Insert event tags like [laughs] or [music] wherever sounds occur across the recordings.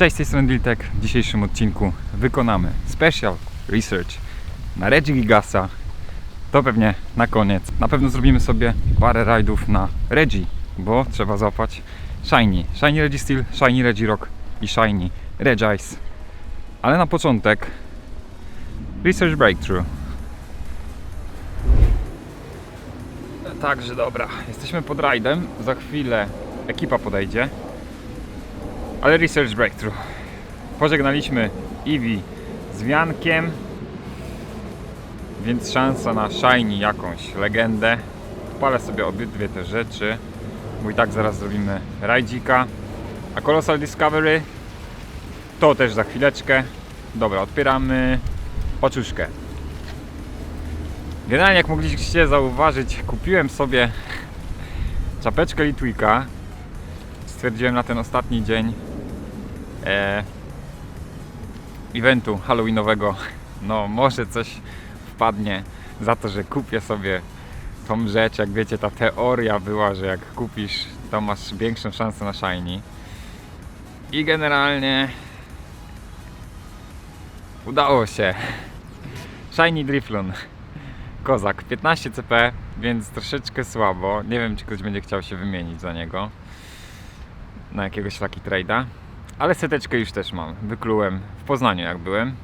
Cześć, z tej strony Diltek. W dzisiejszym odcinku wykonamy special research na Reggie Gigasa. To pewnie na koniec. Na pewno zrobimy sobie parę rajdów na Reggie, bo trzeba złapać Shiny. Shiny Reggie Steel, Shiny Reggie Rock i Shiny Reggie Ice. Ale na początek Research Breakthrough. Także dobra, jesteśmy pod rajdem. Za chwilę ekipa podejdzie. Ale Research Breakthrough. Pożegnaliśmy Eevee z wiankiem, więc szansa na Shiny jakąś legendę. Palę sobie obydwie te rzeczy, bo i tak zaraz zrobimy rajdzika. A Colossal Discovery to też za chwileczkę. Dobra, otwieramy paczuszkę. Generalnie jak mogliście zauważyć, kupiłem sobie czapeczkę Litwika. Stwierdziłem na ten ostatni dzień e, eventu halloweenowego, no może coś wpadnie za to, że kupię sobie tą rzecz, jak wiecie ta teoria była, że jak kupisz to masz większą szansę na shiny. I generalnie udało się. Shiny Driflun kozak 15 CP więc troszeczkę słabo. Nie wiem czy ktoś będzie chciał się wymienić za niego na jakiegoś Lucky Trade'a ale seteczkę już też mam. Wyklułem w Poznaniu jak byłem.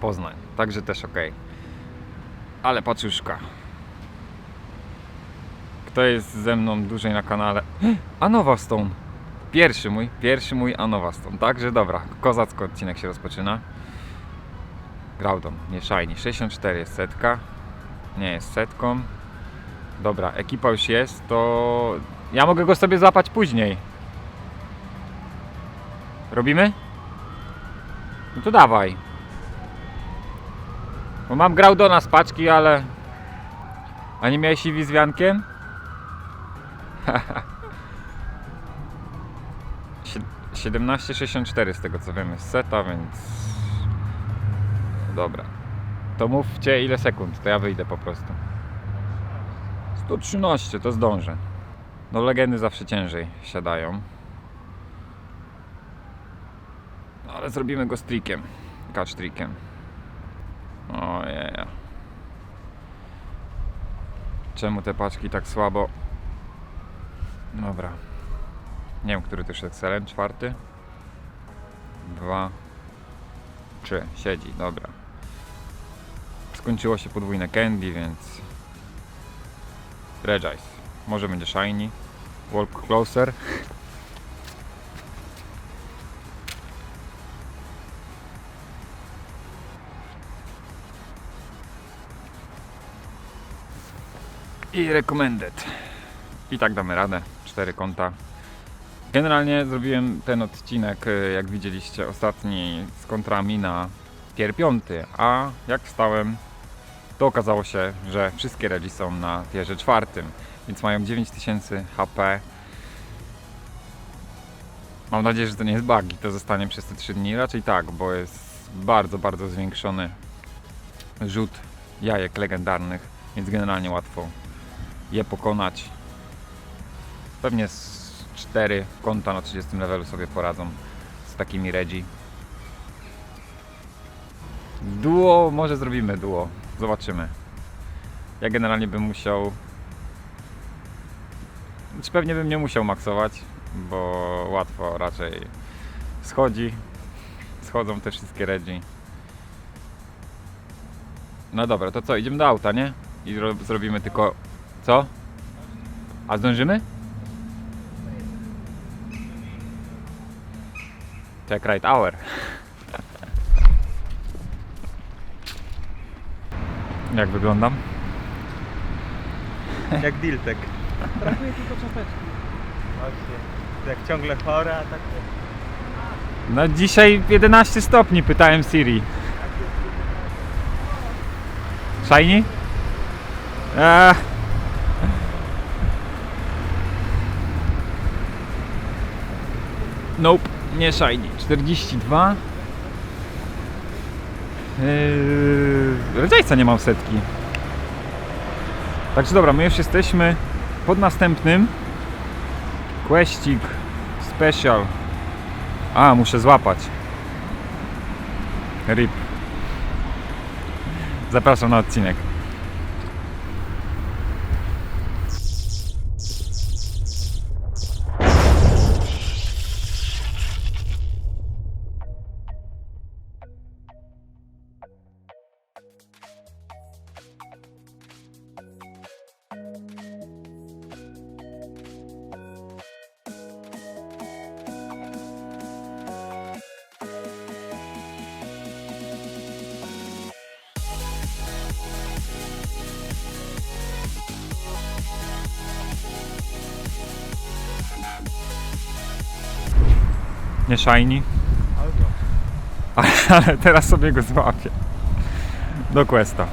Poznań, także też ok. Ale paczuszka. Kto jest ze mną dłużej na kanale? [gasps] Anowa Stone. Pierwszy mój, pierwszy mój Anowa Stone. Także dobra, kozacko odcinek się rozpoczyna. Groudon, nie shiny. 64 jest setka. Nie jest setką. Dobra, ekipa już jest, to ja mogę go sobie złapać później. Robimy? No to dawaj. Bo mam Graudona z paczki, ale... A nie miałeś siwi z? [laughs] Sie- 17,64 z tego co wiem jest seta, więc... Dobra. To mówcie ile sekund, to ja wyjdę po prostu. 113, to zdążę. No legendy zawsze ciężej siadają. No, ale zrobimy go z trikiem. Catch trikiem. Ojej. Czemu te paczki tak słabo? Dobra. Nie wiem, który to jest excellent. Czwarty. Dwa. Trzy. Siedzi. Dobra. Skończyło się podwójne candy, więc... Regice. Może będzie shiny. Walk closer. [laughs] i recommended. I tak damy radę. Cztery konta. Generalnie zrobiłem ten odcinek, y, jak widzieliście, ostatni z kontrami na tier 5, a jak wstałem, to okazało się, że wszystkie redzi są na tierze czwartym, więc mają 9000 HP. Mam nadzieję, że to nie jest bug i to zostanie przez te 3 dni. Raczej tak, bo jest bardzo, bardzo zwiększony rzut jajek legendarnych, więc generalnie łatwo je pokonać. Pewnie z 4 konta na 30 levelu sobie poradzą z takimi Regi. Duo, może zrobimy duo. Zobaczymy. Ja generalnie bym musiał. Czy pewnie bym nie musiał maksować, bo łatwo raczej schodzi. Schodzą te wszystkie Regi. No dobra, to co? Idziemy do auta, nie? I ro- zrobimy tylko co? A zdążymy? Check right hour. [laughs] Jak wyglądam? Jak Diltek. Brakuje tylko czapeczki. Właśnie. Jak ciągle chora, a tak. No dzisiaj 11 stopni, pytałem Siri. Shiny? Eee. Nie shiny. 42. Yy, Rodzajca nie mam setki. Także dobra, my już jesteśmy pod następnym. Questik Special A, muszę złapać. Rip. Zapraszam na odcinek. Nie shiny, Albo. [laughs] ale teraz sobie go złapię. Do questa.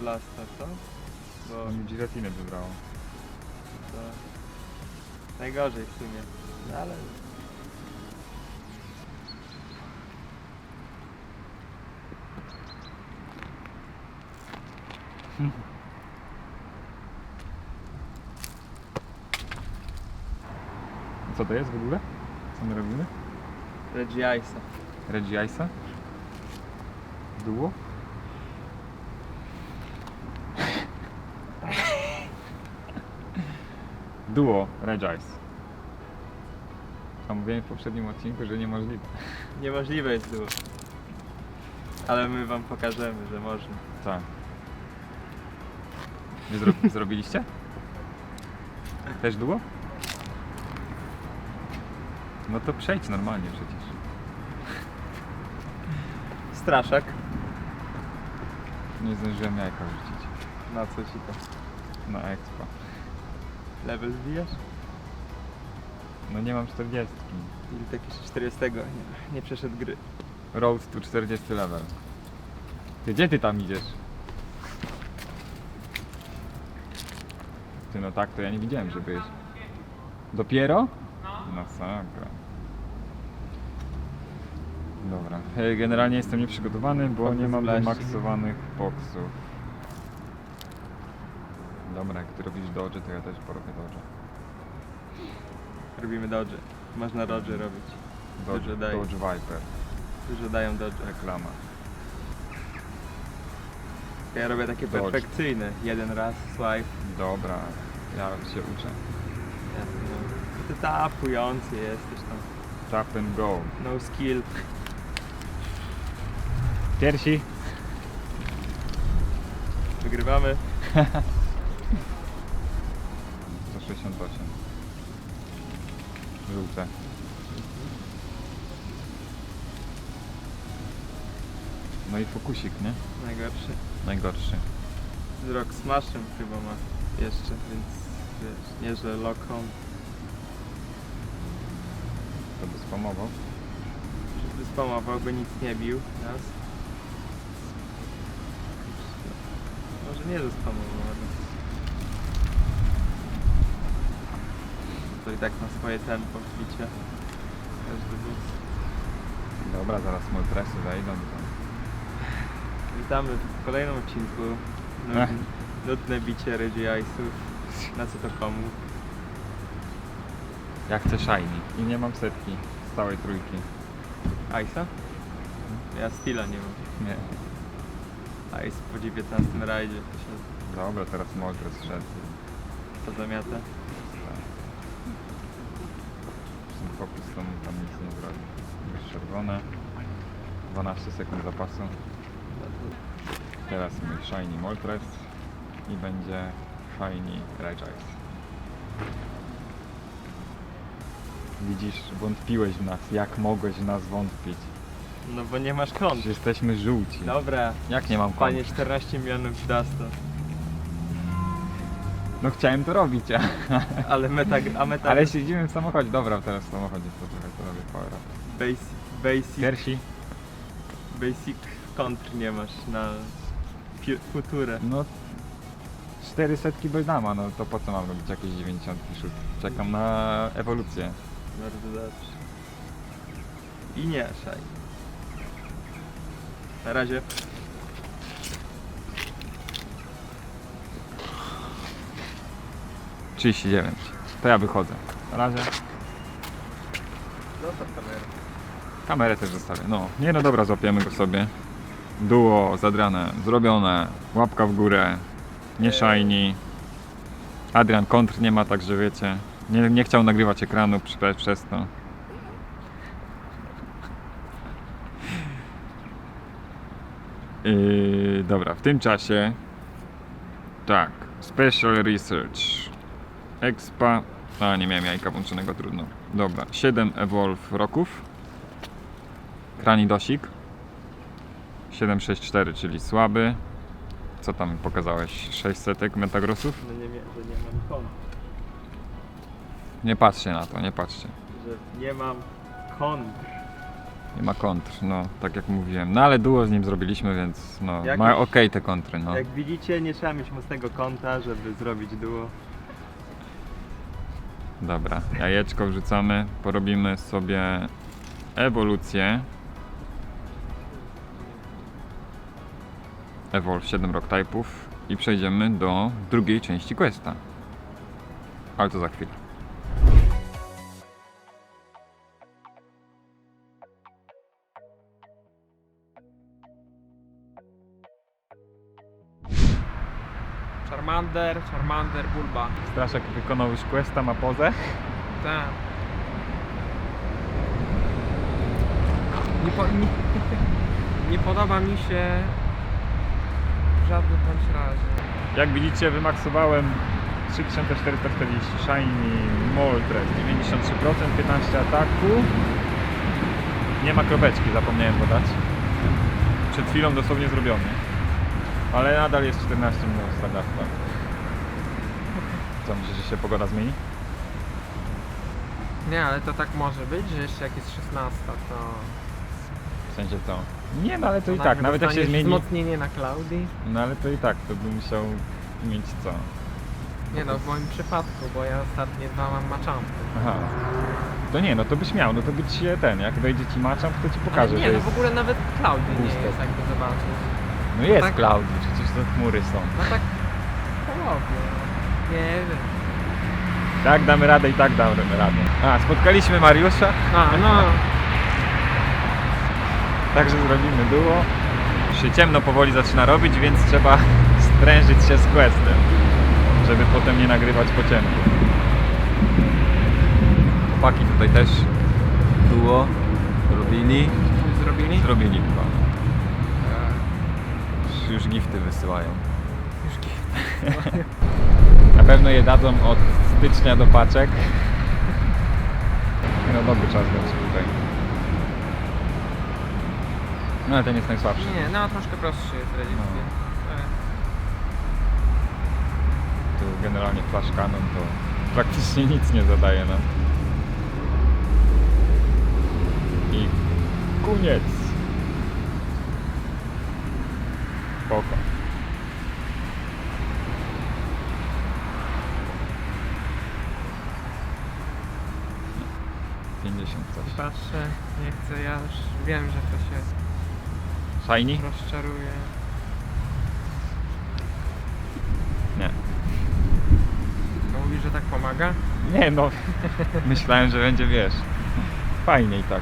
Blasta, co? Bo mi giratinę wybrało. to najgorzej w sumie. No ale [laughs] Co to jest w ogóle? Co my robimy? Regiaisa. Regiaisa? Duo? Duo Regice. A mówiłem w poprzednim odcinku, że niemożliwe. [laughs] Niemożliwe jest było. Ale my wam pokażemy, że można. Tak. Wy zro [laughs] zrobiliście? Też duo? No to przejdź normalnie przecież. [laughs] Straszak. Nie zdążyłem jajka rzucić. Na co ci to? Na expa. Level wbijasz? No nie mam 40. Ili taki jeszcze 40 nie, nie przeszedł gry. Road to 40 level. Ty gdzie ty tam idziesz? Ty no tak, to ja nie widziałem, że byłeś. Dopiero? No sakra. Dobra. E, Generalnie jestem nieprzygotowany, bo Fokus nie mam wleści. wymaksowanych boksów. Dobra, jak ty robisz dodge, to ja też porobię dodge. Robimy dodge. Można dodge robić. Dodge, Dużo daje. dodge Viper. Dużo dają dodge. Reklama. Ja robię takie Dodge. perfekcyjne. Jeden raz, swipe. Dobra, ja się uczę. Jasne. No. Ty tapujący jesteś tam. Tap and go. No skill. Piersi. Wygrywamy. [laughs] 168. Żółte. No i fokusik, nie? Najgorszy. Najgorszy. Z Rock Smashem chyba ma jeszcze, więc wiesz, nie że lock home. To by spamował. Żeby spamował, by nic nie bił nas. Może nie zaspamował, ale... To i tak ma swoje tempo bicia. Każdy bus. Dobra, zaraz molpresy wejdą. To... Witamy w kolejnym odcinku. Nudne, nudne bicie Ice'ów. Na co to komu? Ja chcę shiny. I nie mam setki z całej trójki. Ice'a? Ja Stila nie mam. Nie. Ice po 19 rajdzie to Dobra, teraz moltres szedł. pozamiata. Tak. Ten fokus to mu tam nic nie zrobi. Już czerwone. 12 sekund zapasu. Teraz mój Shiny Moltres i będzie Shiny Regice. Widzisz, wątpiłeś w nas. Jak mogłeś w nas wątpić? No bo nie masz. Przecież jesteśmy żółci. Dobra, Jak nie mam panie kont? 14 milionów Dusta. No chciałem to robić, a, [laughs] Ale meta, a meta ale siedzimy w samochodzie. Dobra, teraz w samochodzie to trochę to robię power up. basic, basic, Piersi? basic kontr nie masz na futurę. No 400 Beldama, no to po co mam robić jakieś 96? Czekam na ewolucję. Bardzo dobrze. I nie, szaj. Na razie. 39. To ja wychodzę. Na razie. Zostaw kamerę. Kamerę też zostawię. No, nie no dobra, złapiemy go sobie. Duo, zadrane, zrobione, łapka w górę, nie shiny. Adrian kontr nie ma, także wiecie. Nie, nie chciał nagrywać ekranu przez, przez to. Yy, dobra, w tym czasie tak, Special Research Expa a nie miałem jajka włączonego, trudno Dobra, 7 Evolve roków Kranidosik 764, czyli słaby Co tam pokazałeś? 600 metagrosów? No nie że nie mam kontr. Nie patrzcie na to, nie patrzcie Że nie mam kontr. Nie ma kontr, no tak jak mówiłem No ale duo z nim zrobiliśmy, więc no Jak- ma okej te kontry, no Jak widzicie, nie trzeba mieć mocnego konta, żeby zrobić duo. Dobra, jajeczko wrzucamy, porobimy sobie ewolucję. Evolve 7 rock type'ów i przejdziemy do drugiej części questa. Ale to za chwilę. Charmander, Charmander, Bulba. Straszek wykonał już questa, ma pozę. Tak. Nie, po, nie, [laughs] nie podoba mi się w żadnym bądź razie. Jak widzicie wymaksowałem 3440 Shiny Moltres 93%, 15 ataku Nie ma kropeczki, zapomniałem dodać Przed chwilą dosłownie zrobiony Ale nadal jest 14 minut standardowa Co myślisz, że się pogoda zmieni? Nie, ale to tak może być, że jeszcze jak jest 16, to... W sensie co? Nie, no ale to i tak, nawet jak się dostaniesz zmieni wzmocnienie na Cloudy. No ale to i tak, to bym musiał mieć co? Nie no, w moim przypadku, bo ja ostatnie dwa mam maczampy. Aha To nie, no to byś miał, no to by ci się ten, jak wejdzie ci maczam, to ci pokaże, Ale nie, że no jest... w ogóle nawet Cloudy nie Booster. jest, jakby zobaczyć. No jest tak- cloudy, przecież to chmury są. No tak połowie. Nie wiem. Tak, damy radę i tak damy radę. A, spotkaliśmy Mariusza, A, no. także zrobimy duo. Już się ciemno powoli zaczyna robić, więc trzeba [laughs] sprężyć się z questem, żeby potem nie nagrywać po ciemku. Chłopaki tutaj też duo robili. Zrobili? Zrobili chyba. Już- gifty wysyłają. Już gift. Na pewno je dadzą od stycznia do paczek. No dobry czas będzie tutaj. No ale ten jest najsłabszy. Nie, no troszkę prostszy jest Reddit. No. No. Tu generalnie Flash Cannon to praktycznie nic nie zadaje nam. I koniec. Patrzę, nie chcę, ja już wiem, że to się Shiny? rozczaruje. Nie. To mówi, że tak pomaga? Nie no, [laughs] myślałem, że będzie wiesz. Fajniej tak.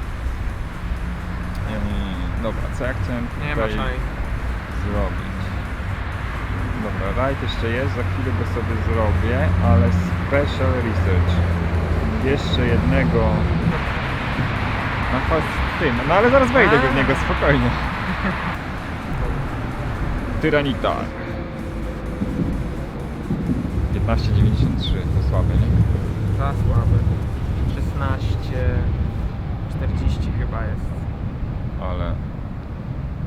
Ym, dobra, co ja chciałem Nie ma tutaj zrobić? Dobra, rajd jeszcze jest, za chwilę go sobie zrobię, ale special research. Jeszcze jednego. No chodź z tym, no ale zaraz wejdę w niego spokojnie. [laughs] Tyranita. 15,93 to słabe, nie? Za słaby. 16, 40 chyba jest. ale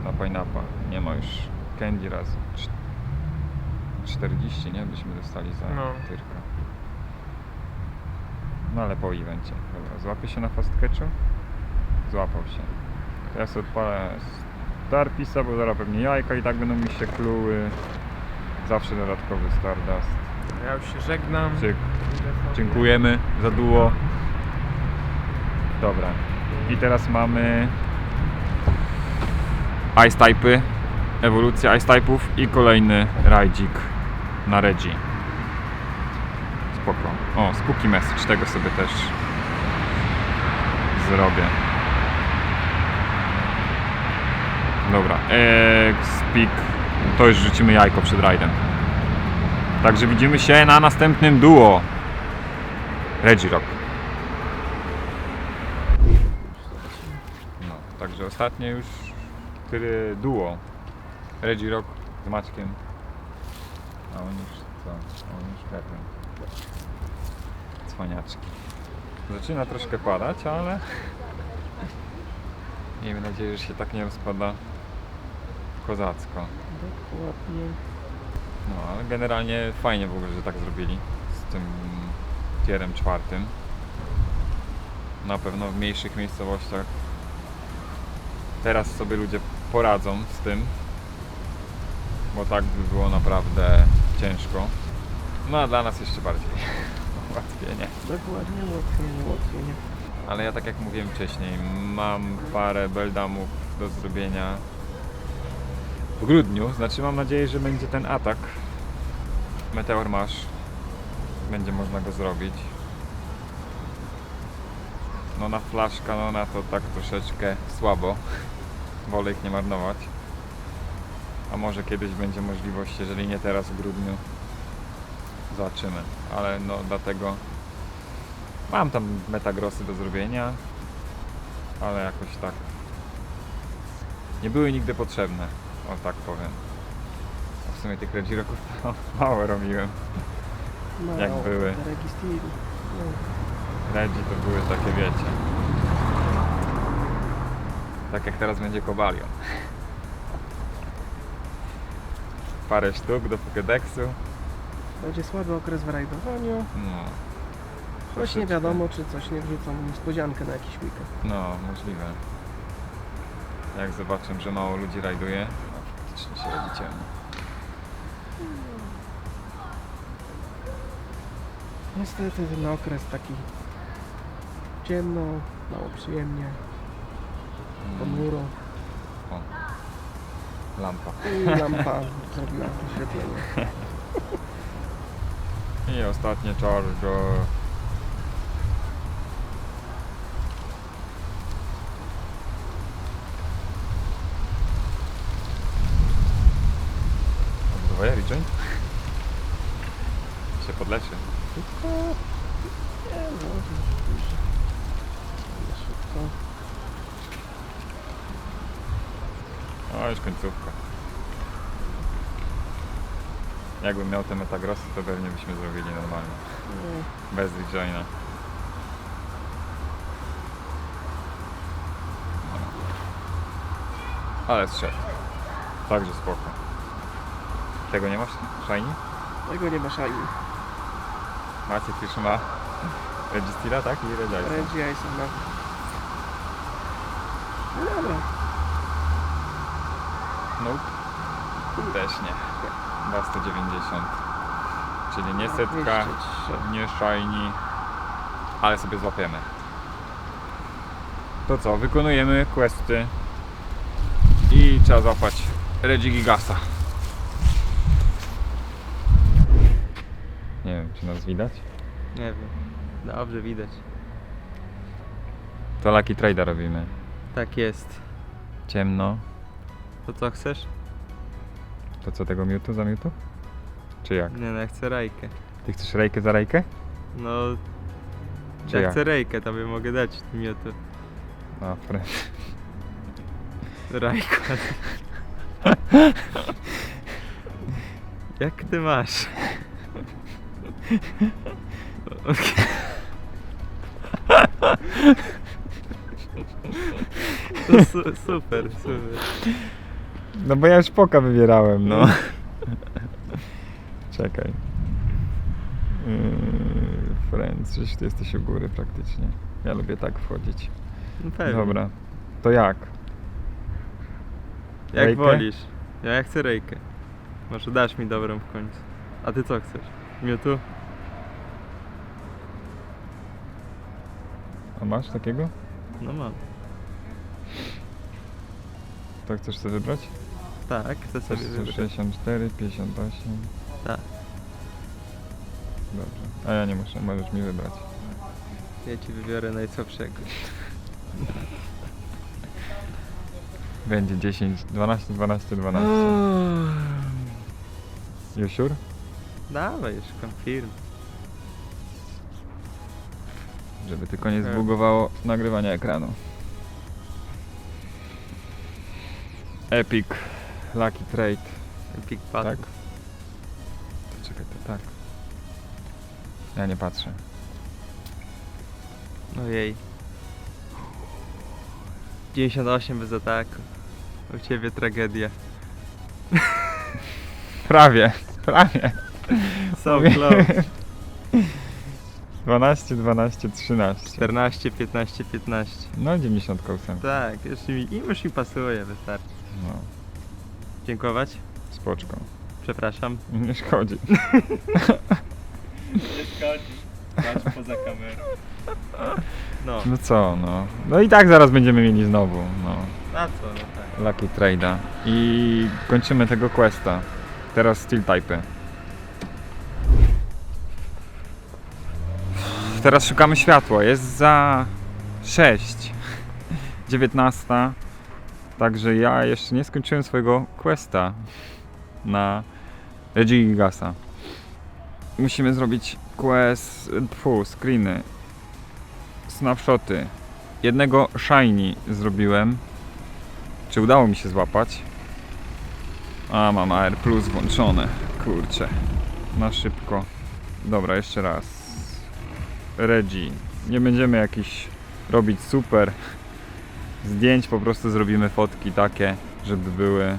na Pineappa nie ma już Candy razy 40, nie? Byśmy dostali za No. tyrkę. No ale po evencie. Dobra, złapie się na fast catchu? Złapał się. Teraz odpalę Starpisa, bo zaraz pewnie jajka i tak będą mi się kluły. Zawsze dodatkowy Stardust. Ja już się żegnam. Cyk. Sobie. Dziękujemy za duo. Dobra. I teraz mamy Ice Typy, ewolucja Ice Typów i kolejny rajdzik na Regi. Spoko. O, Spooky Message, tego sobie też zrobię. Dobra, X-Peak. To już rzucimy jajko przed rajdem. Także widzimy się na następnym duo. Regirock. No, także ostatnie już który duo. Regirock z Maćkiem. A on już co? A on już pewien. Cwaniaczki. Zaczyna troszkę padać, ale [laughs] miejmy nadzieję, że się tak nie rozpada kozacko. Dokładnie. No, ale generalnie fajnie w ogóle, że tak zrobili z tym tierem czwartym. Na pewno w mniejszych miejscowościach teraz sobie ludzie poradzą z tym, bo tak by było naprawdę ciężko. No a dla nas jeszcze bardziej [laughs] ułatwienie. Dokładnie, ułatwienie, ułatwienie. Ale ja tak jak mówiłem wcześniej, mam parę beldamów do zrobienia w grudniu. Znaczy mam nadzieję, że będzie ten atak Meteor Mash. Będzie można go zrobić. No na flash kanona to tak troszeczkę słabo. Wolę ich nie marnować. A może kiedyś będzie możliwość, jeżeli nie teraz w grudniu. Zobaczymy. Ale no dlatego Mam tam metagrosy do zrobienia, ale jakoś tak nie były nigdy potrzebne, o tak powiem. A w sumie tych regiroków to [laughs] mało robiłem. No, Jak były. No. Regi to były takie, wiecie. Tak jak teraz będzie Kobalion. Parę sztuk do Pokédexu. Będzie słaby okres w rajdowaniu. No. Choć nie wiadomo, czy coś nie wrzucą niespodziankę na jakiś weekend. No, możliwe. Jak zobaczę, że mało ludzi rajduje, faktycznie się robi ciemno. Niestety ten okres taki ciemno, mało przyjemnie, Mm, ponuro O. Lampa. i lampa [laughs] zrobiła oświetlenie. I ostatnie. Odbywaja rejoin? Się podleczy. Szybko. Nie, no. Szybko. O, już końcówka. Jakbym miał te metagrosy, to pewnie byśmy zrobili normalnie. No, Bez rejoina. Ale zszedł. Także spoko. Tego nie masz? Shiny? Tego nie ma szajni. Maciek już ma Registira, tak? I Regice. Regi ja jestem na... No dobra. Nope. Też nie. 290. Czyli nie setka, 203. nie shiny, ale sobie złapiemy. To co, wykonujemy questy i trzeba złapać Regi Gigasa. Nie wiem, czy nas widać? Nie wiem. Dobrze widać. To Lucky Trade'a robimy. Tak jest. Ciemno. To co chcesz? To co, tego miutu za miutu? Czy jak? Nie no, ja chcę rajkę. Ty chcesz rejkę za rejkę? No, Czy ja jak? chcę rejkę, tobie mogę dać miotu. A, friend. Rajka. [laughs] Jak ty masz? To su super, super. No bo ja już poka wybierałem, no. Czekaj. Yy, friends, przecież ty jesteś u góry praktycznie. Ja lubię tak wchodzić. No pewnie. Dobra. To jak? Jak Rejkę? wolisz. Ja, ja chcę rejkę. Może dasz mi dobrą w końcu. A ty co chcesz? Miotu? A masz takiego? No mam. To chcesz sobie wybrać? Tak, chcę sobie wybrać. 64, 58. Tak. Dobrze. A ja nie muszę, możesz mi wybrać. Ja ci wybiorę najsłabszego. Będzie 10, 12, 12, 12. You sure? Dawaj już, confirm. Żeby tylko nie Tak. zbugowało nagrywania ekranu. Epic Lucky Trade. Epic Battle. Tak? To czekaj, to tak. Ja nie patrzę. Ojej. 98 bez ataku. U ciebie tragedia. Prawie, prawie. [laughs] So close. 12, 12, 13. 14, 15, 15. No 98. Tak, już mi, i już mi pasuje, wystarczy. No, Dziękować. spoczko. Przepraszam. [laughs] Nie szkodzi. [laughs] Nie szkodzi. Patrz poza kamerą. No, No co, no. No i tak zaraz będziemy mieli znowu, no. a co, no tak. Lucky Trade'a. I kończymy tego questa. Teraz Steel Type. Teraz szukamy światła. Jest za 6. 19. Także ja jeszcze nie skończyłem swojego questa na Regigasa. Musimy zrobić quest, fu, screeny, snapshoty. Jednego shiny zrobiłem. Czy udało mi się złapać? A, mam AR Plus włączone. Kurczę. Na szybko. Dobra, jeszcze raz. Regi. Nie będziemy jakiś robić super zdjęć, po prostu zrobimy fotki takie, żeby były,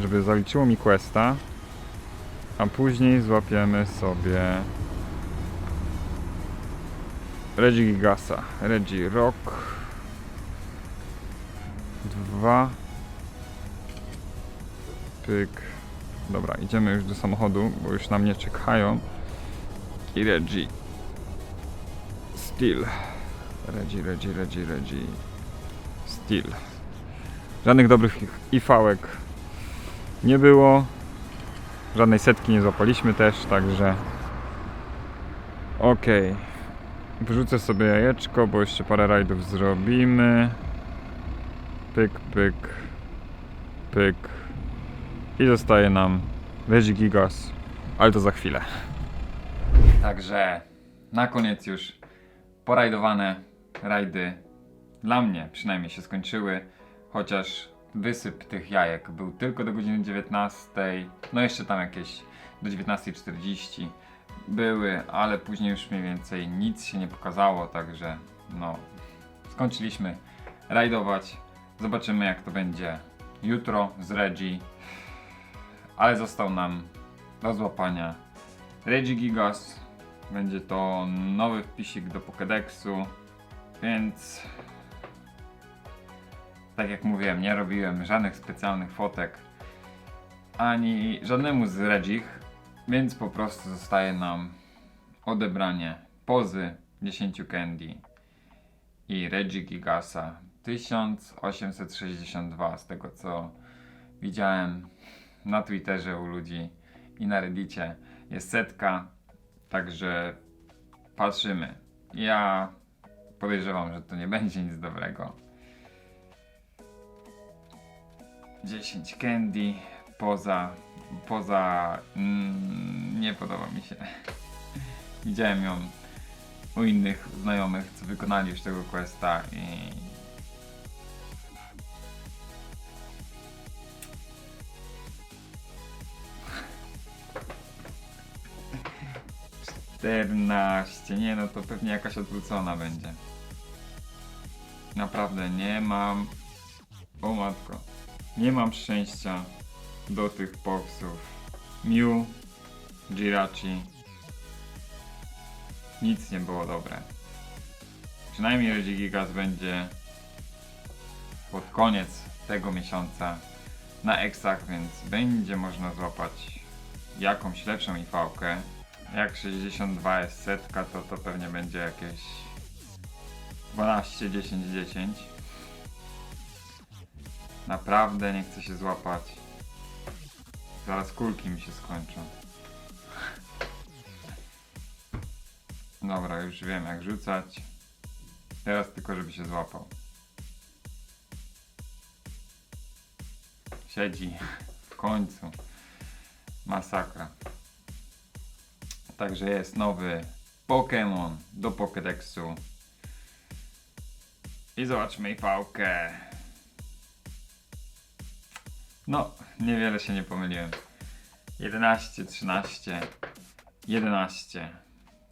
żeby zaliczyło mi questa. A później złapiemy sobie Regi Gigasa. Regi Rock. Dwa. Pyk. Dobra, idziemy już do samochodu, bo już na mnie czekają. I Regi. Steel. Regi, Regi, Regi, Regi. Steel. Żadnych dobrych IV-ek nie było. Żadnej setki nie złapaliśmy też, także... Okej. Wyrzucę sobie jajeczko, bo jeszcze parę rajdów zrobimy. Pyk, pyk, pyk. I zostaje nam Regi Gigas, ale to za chwilę. Także na koniec już porajdowane rajdy dla mnie przynajmniej się skończyły, chociaż wysyp tych jajek był tylko do godziny 19, no jeszcze tam jakieś do 19.40 były, ale później już mniej więcej nic się nie pokazało, także no skończyliśmy rajdować. Zobaczymy jak to będzie jutro z Regi. Ale został nam do złapania Regi Gigas. Będzie to nowy wpisik do Pokédexu, więc tak jak mówiłem, nie robiłem żadnych specjalnych fotek ani żadnemu z Regich, więc po prostu zostaje nam odebranie pozy 10 candy i Regi Gigasa 1862 z tego co widziałem na Twitterze u ludzi i na Reddicie jest setka, także patrzymy. Ja podejrzewam, że to nie będzie nic dobrego. 10 candy poza poza mm, nie podoba mi się. Widziałem ją u innych znajomych, co wykonali już tego questa i Czternaście, nie no to pewnie jakaś odwrócona będzie. Naprawdę nie mam. O matko. Nie mam szczęścia do tych boksów. Mew Jirachi. Nic nie było dobre. Przynajmniej Regigigas będzie pod koniec tego miesiąca na Exach, więc będzie można złapać jakąś lepszą IV-kę. Jak 62 jest setka, to to pewnie będzie jakieś 12, 10, 10. Naprawdę nie chcę się złapać. Zaraz kulki mi się skończą. Dobra, już wiem jak rzucać. Teraz tylko żeby się złapał. Siedzi. W końcu. Masakra. Także jest nowy Pokémon do Pokédexu. I zobaczmy IV-kę. No, niewiele się nie pomyliłem. 11, 13, 11.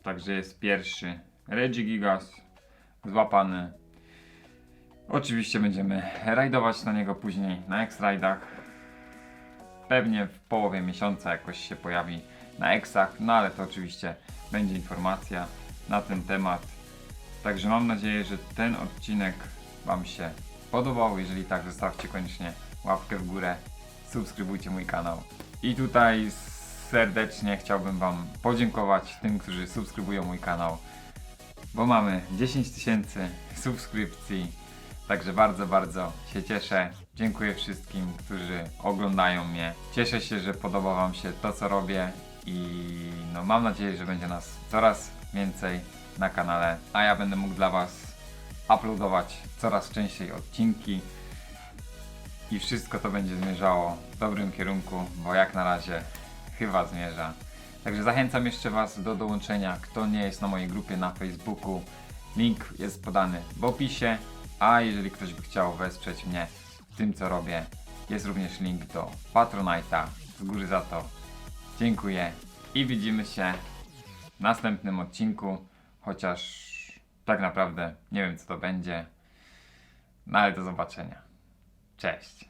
Także jest pierwszy Regigigas złapany. Oczywiście będziemy rajdować na niego później na X-Rajdach. Pewnie w połowie miesiąca jakoś się pojawi na Exach, no ale to oczywiście będzie informacja na ten temat. Także mam nadzieję, że ten odcinek Wam się podobał. Jeżeli tak, zostawcie koniecznie łapkę w górę, subskrybujcie mój kanał. I tutaj serdecznie chciałbym Wam podziękować tym, którzy subskrybują mój kanał, bo mamy 10 tysięcy subskrypcji. Także bardzo, bardzo się cieszę. Dziękuję wszystkim, którzy oglądają mnie. Cieszę się, że podoba Wam się to, co robię i no, mam nadzieję, że będzie nas coraz więcej na kanale, a ja będę mógł dla Was uploadować coraz częściej odcinki i wszystko to będzie zmierzało w dobrym kierunku, bo jak na razie chyba zmierza. Także zachęcam jeszcze Was do dołączenia, kto nie jest na mojej grupie na Facebooku. Link jest podany w opisie, a jeżeli ktoś by chciał wesprzeć mnie w tym co robię, jest również link do Patronite'a. Z góry za to dziękuję i widzimy się w następnym odcinku, chociaż tak naprawdę nie wiem co to będzie. No ale do zobaczenia. Cześć.